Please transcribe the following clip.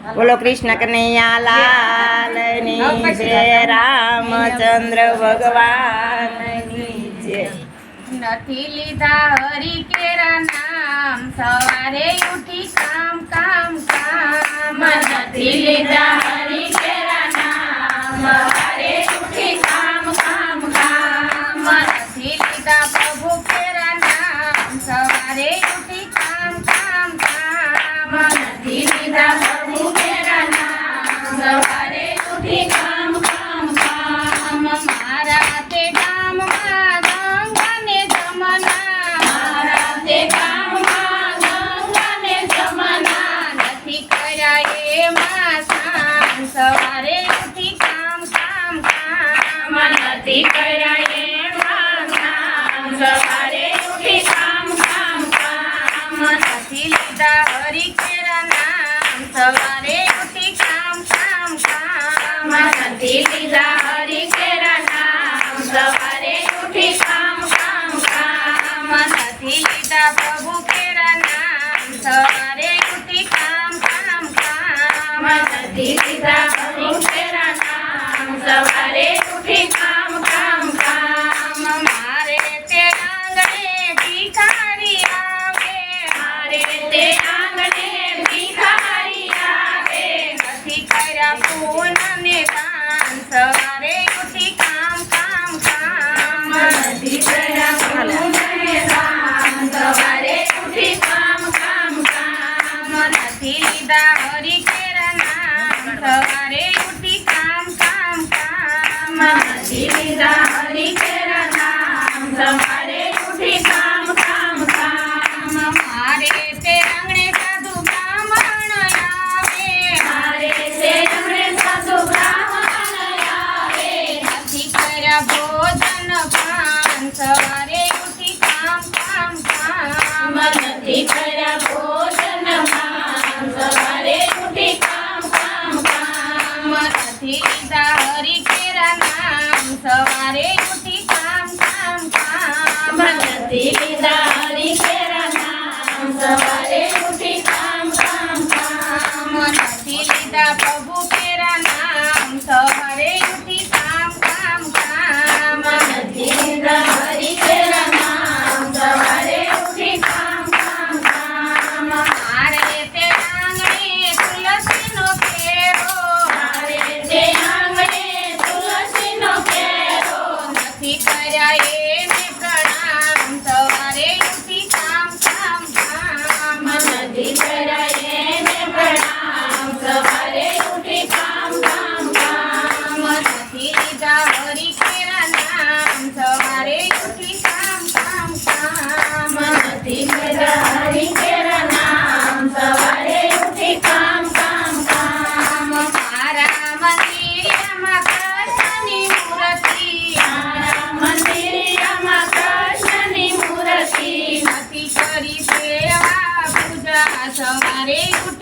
બોલો કૃષ્ણ કનૈયા લાલની જય રામચંદ્ર ભગવાનની જય નથી લીધા હરિ કેરા નામ, સવારે ઉઠી કામ સવારે ઉઠી કામ કામ કામ નથી લીધા હરી કેરા નામ સવારે ઉઠી કામ કામ કામ નથી લીધા પ્રભુ કેરા નામ સવારે ઉઠી કામ કામ કામ નથી લીધા પ્રભુ કેરા નામ સવારે ઉઠી કામ કર્યા પૂન ને દાન સવારે ઉઠી કામ કામ કામ. નથી કર્યા પૂન ને દાન સવારે ઉઠી કામ કામ કામ. નથી લીધા હરી કેરા નામ સવારે ઉઠી કામ કામ કામ. નથી લીધા હરી કેરા નામ સવારે ભોજન પાન સવારે ઉઠી કામ કામ કામ. નથી કર્યા ભોજન પાન સવારે ઉઠી કામ કામ કામ. નથી કર્યા એને પ્રણામ સવારે ઉઠી કામ કામ કામ. નથી કર્યા એને પ્રણામ સવારે ઉઠી કામ કામ કામ. નથી લીધા હરી parei por